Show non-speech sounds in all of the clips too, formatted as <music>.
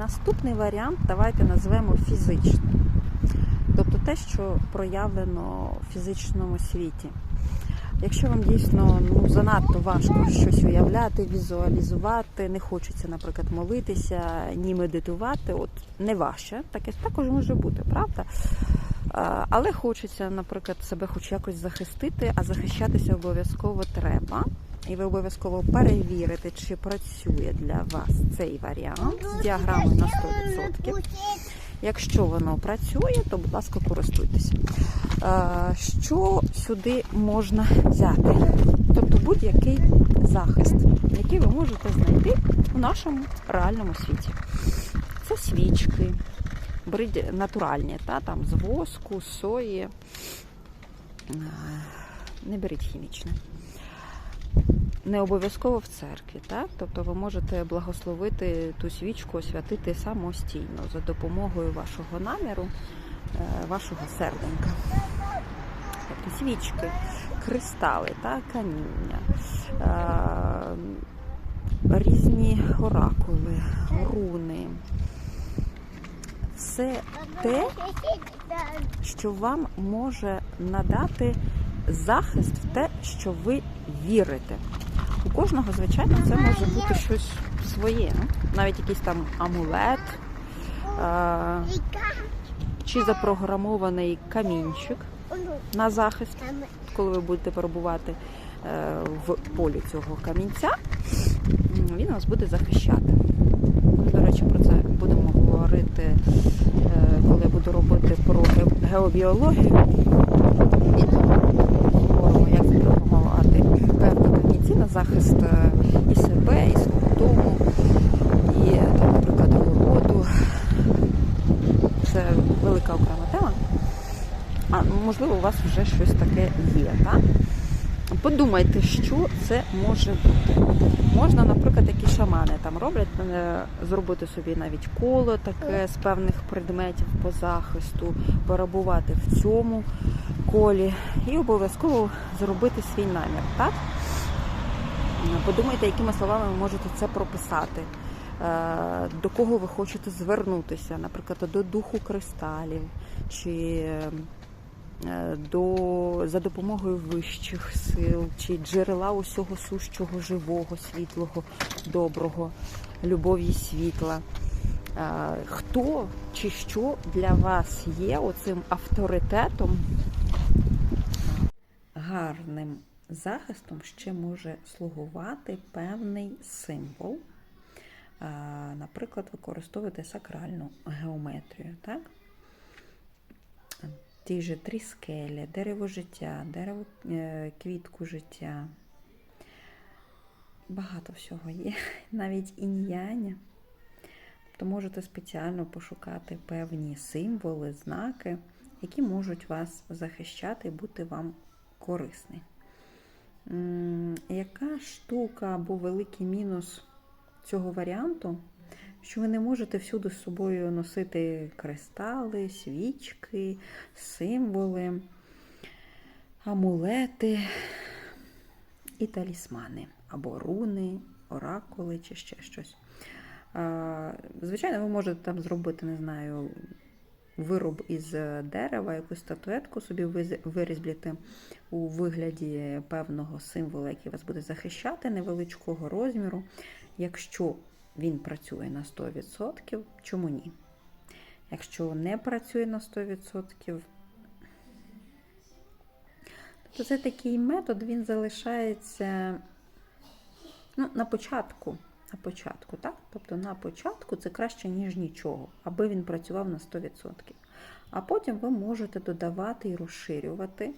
Наступний варіант давайте назвемо фізичним. Тобто те, що проявлено в фізичному світі. Якщо вам дійсно ну, занадто важко щось уявляти, візуалізувати, не хочеться, наприклад, молитися, ні медитувати, от не ваше, таке також може бути, правда? Але хочеться, наприклад, себе хоч якось захистити, а захищатися обов'язково треба. І ви обов'язково перевірите, чи працює для вас цей варіант з діаграмою на 100%. Якщо воно працює, то, будь ласка, користуйтеся. Е, Що сюди можна взяти? Тобто будь-який захист, який ви можете знайти у нашому реальному світі. Це свічки, натуральні, та, там, з воску, сої. Е, Не беріть хімічне. Не обов'язково в церкві, так? Тобто ви можете благословити ту свічку, освятити самостійно за допомогою вашого наміру, е, вашого серденька. Тобто свічки, кристали, так, каміння, е, різні оракули, руни. Все те, що вам може надати захист в те, що ви вірите. У кожного, звичайно, це може бути щось своє, ну, навіть якийсь там амулет чи запрограмований камінчик на захист, коли ви будете перебувати е, в полі цього камінця, він вас буде захищати. До речі, про це будемо говорити, е, коли я буду робити про геобіологію. І говоримо, як запрограмувати певні камінці на захист е, і себе, і свого дому, і, наприклад, городу. Це велика окрема тема. А ну, можливо, у вас вже щось таке є, так? Подумайте, що це може бути. Можна, наприклад, які шамани там роблять, е, зробити собі навіть коло таке з певних предметів по захисту, перебувати в цьому колі і обов'язково зробити свій намір, так? Подумайте, якими словами ви можете це прописати, Е, до кого ви хочете звернутися, наприклад, до духу кристалів, чи е, до, за допомогою вищих сил, чи джерела усього сущого, живого, світлого, доброго, любові світла. Е, Хто чи що для вас є оцим авторитетом? Гарним захистом ще може слугувати певний символ. Наприклад, використовуєте сакральну геометрію, так? Ті ж три скелі, дерево життя, дерево е, квітку життя. Багато всього є, <laughs> навіть інь-янь. То можете спеціально пошукати певні символи, знаки, які можуть вас захищати і бути вам корисні. Яка штука або великий мінус цього варіанту, що ви не можете всюди з собою носити кристали, свічки, символи, амулети і талісмани, або руни, оракули чи ще щось. Звичайно, ви можете там зробити, не знаю, вироб із дерева, якусь статуетку собі виз- у вигляді певного символа, який вас буде захищати, невеличкого розміру. Якщо він працює на 100%, чому ні? Якщо не працює на 100%, то це такий метод, він залишається ну, на початку. На початку, так? Тобто на початку це краще, ніж нічого, аби він працював на 100%. А потім ви можете додавати і розширювати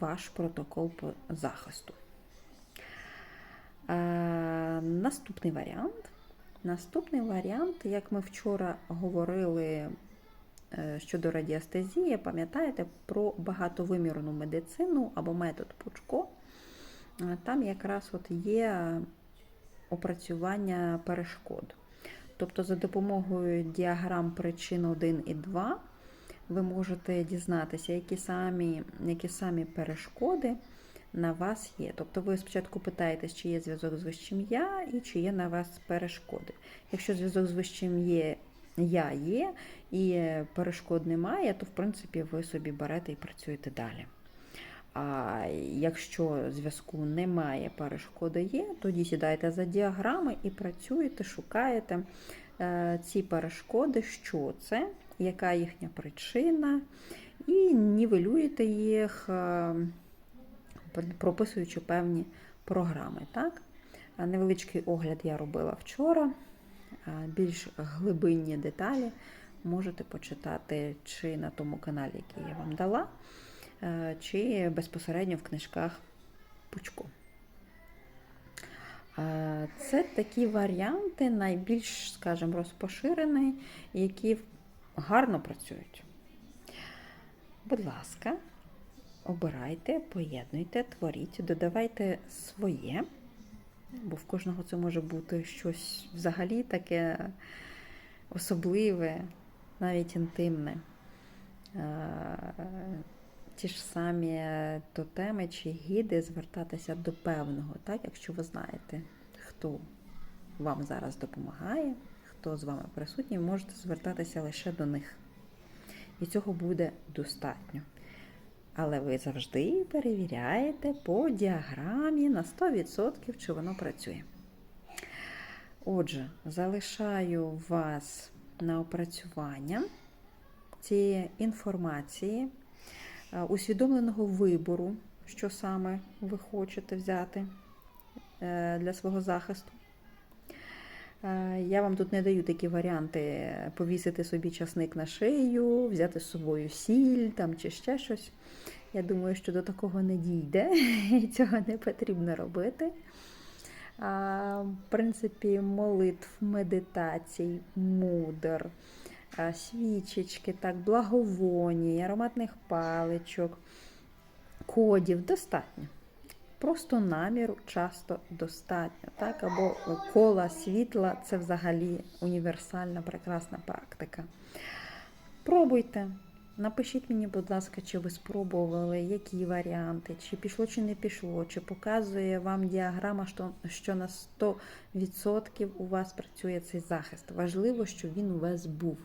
ваш протокол по захисту. Е, наступний варіант. Наступний варіант, як ми вчора говорили е, щодо радіестезії, пам'ятаєте про багатовимірну медицину або метод Пучко. Е, Там якраз от є опрацювання перешкод. Тобто, за допомогою діаграм причин 1 і 2 ви можете дізнатися, які самі, які самі перешкоди на вас є. Тобто ви спочатку питаєтесь, чи є зв'язок з вищим я і чи є на вас перешкоди. Якщо зв'язок з вищим є, я є і перешкод немає, то в принципі ви собі берете і працюєте далі. А якщо зв'язку немає, перешкоди є, тоді сідаєте за діаграми і працюєте, шукаєте е, ці перешкоди, що це, яка їхня причина, і нівелюєте їх, е, прописуючи певні програми. Так? Невеличкий огляд я робила вчора. Більш глибинні деталі можете почитати чи на тому каналі, який я вам дала, е, чи безпосередньо в книжках Пучко. Е, Це такі варіанти, найбільш, скажімо, розпоширені, які гарно працюють. Будь ласка, обирайте, поєднуйте, творіть, додавайте своє, бо в кожного це може бути щось взагалі таке особливе, навіть інтимне. Е, Ті ж самі тотеми чи гіди звертатися до певного, так, якщо ви знаєте, хто вам зараз допомагає, хто з вами присутній, можете звертатися лише до них. І цього буде достатньо. Але ви завжди перевіряєте по діаграмі на 100%, чи воно працює. Отже, залишаю вас на опрацювання цієї інформації, е, усвідомленого вибору, що саме ви хочете взяти е, для свого захисту. Е, Я вам тут не даю такі варіанти повісити собі часник на шию, взяти з собою сіль там, чи ще щось. Я думаю, що до такого не дійде, <laughs> і цього не потрібно робити. В принципі, молитв, медитацій, мудр, свічечки, так, благовоній, ароматних паличок, кодів достатньо. Просто наміру часто достатньо. Так? Або кола світла це взагалі універсальна, прекрасна практика. Пробуйте. Напишіть мені, будь ласка, чи ви спробували, які варіанти, чи пішло, чи не пішло, чи показує вам діаграма, що, що на 100% у вас працює цей захист. Важливо, щоб він у вас був.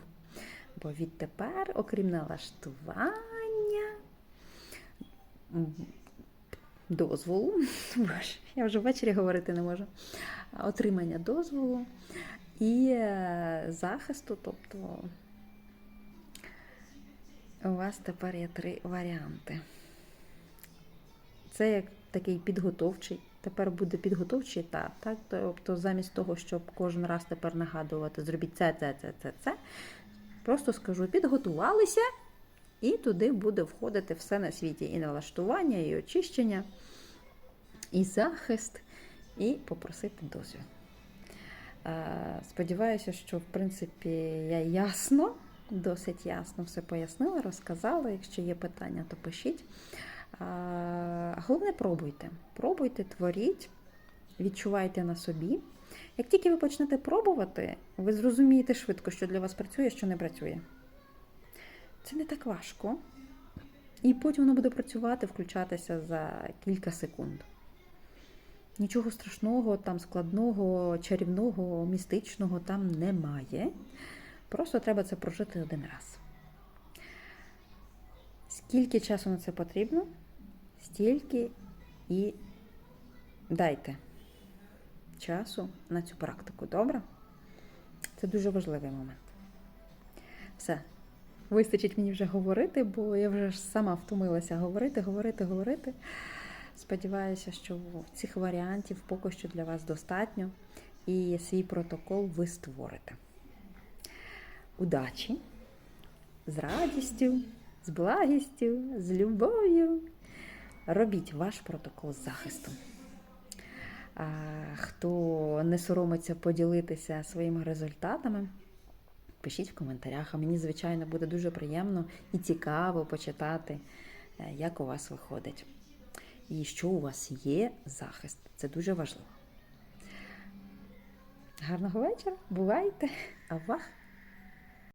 Бо відтепер, окрім налаштування, дозволу, <laughs> я вже ввечері говорити не можу, отримання дозволу і е, захисту, тобто. У вас тепер є три варіанти. Це як такий підготовчий. Тепер буде підготовчий етап. Так? Тобто, замість того, щоб кожен раз тепер нагадувати, зробіть це, це, це, це, це. Просто скажу, підготувалися, і туди буде входити все на світі. І налаштування, і очищення, і захист, і попросити дозвіл. Е, Сподіваюся, що в принципі я ясно. Досить ясно все пояснила, розказала. Якщо є питання, то пишіть. Головне, пробуйте. Пробуйте, творіть, відчувайте на собі. Як тільки ви почнете пробувати, ви зрозумієте швидко, що для вас працює, що не працює. Це не так важко. І потім воно буде працювати, включатися за кілька секунд. Нічого страшного, там складного, чарівного, містичного там немає. Просто треба це прожити один раз. Скільки часу на це потрібно, стільки і дайте часу на цю практику. Добре? Це дуже важливий момент. Все. Вистачить мені вже говорити, бо я вже сама втомилася говорити, говорити, говорити. Сподіваюся, що цих варіантів поки що для вас достатньо, і свій протокол ви створите удачі, з радістю, з благістю, з любов'ю. Робіть ваш протокол захисту. Хто не соромиться поділитися своїми результатами, пишіть в коментарях. А мені, звичайно, буде дуже приємно і цікаво почитати, е, як у вас виходить. І що у вас є захист. Це дуже важливо. Гарного вечора, бувайте! Авах!